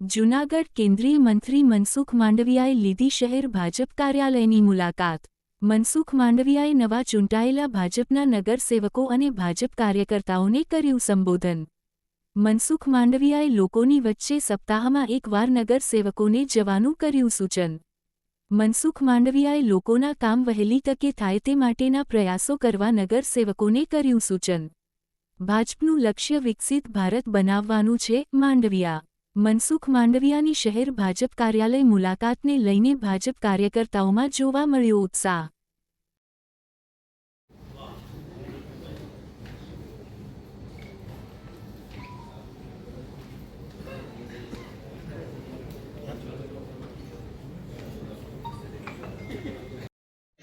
જૂનાગઢ કેન્દ્રીય મંત્રી મનસુખ માંડવિયાએ લીધી શહેર ભાજપ કાર્યાલયની મુલાકાત. મનસુખ માંડવિયાએ નવા ચૂંટાયેલા ભાજપના નગરસેવકો અને ભાજપ કાર્યકર્તાઓને કર્યું સંબોધન. મનસુખ માંડવિયાએ લોકોની વચ્ચે સપ્તાહમાં એકવાર નગરસેવકોને જવાનું કર્યું સૂચન. મનસુખ માંડવિયાએ લોકોના કામ વહેલી તકે થાય તે માટેના પ્રયાસો કરવા નગરસેવકોને કર્યું સૂચન. ભાજપનું લક્ષ્ય વિકસિત ભારત બનાવવાનું છે માંડવિયા. મનસુખ માંડવિયાની શહેર ભાજપ કાર્યાલય મુલાકાતને લઈને ભાજપ કાર્યકર્તાઓમાં જોવા મળ્યો ઉત્સાહ.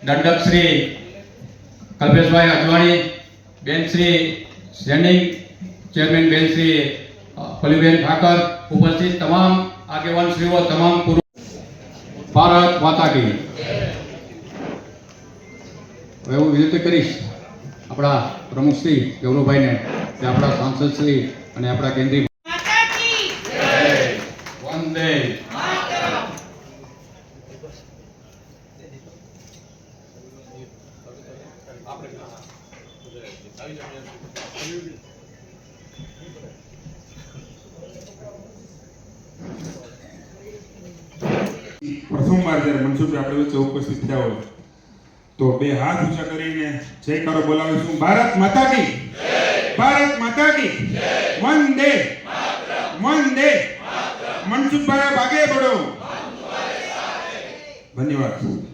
દંડક શ્રી કલ્પેશભાઈ અજવાણી, બેન શ્રી સ્ટેન્ડિંગ ચેરમેન બેન શ્રી ફલીબેન ઠાકર ઉપસ્થિત તમામ આગેવાન શ્રીઓ તમામ પૂર્વ ભારત માતા કી હવે હું વિનંતી કરીશ આપણા પ્રમુખ શ્રી ગૌરવભાઈને કે આપણા સાંસદ શ્રી અને આપણા કેન્દ્રીય માતા કી પ્રથમવાર જ્યારે મનસુખભાઈ આપણે વચ્ચે ઉપસ્થિત થયા હોય, તો બે હાથ ઊંચા કરીને જયકારો બોલાવીશું. ભારત માતા કી ભારત માતા કી વંદે વંદે મનસુખભાઈ ભાગે પડો. ધન્યવાદ.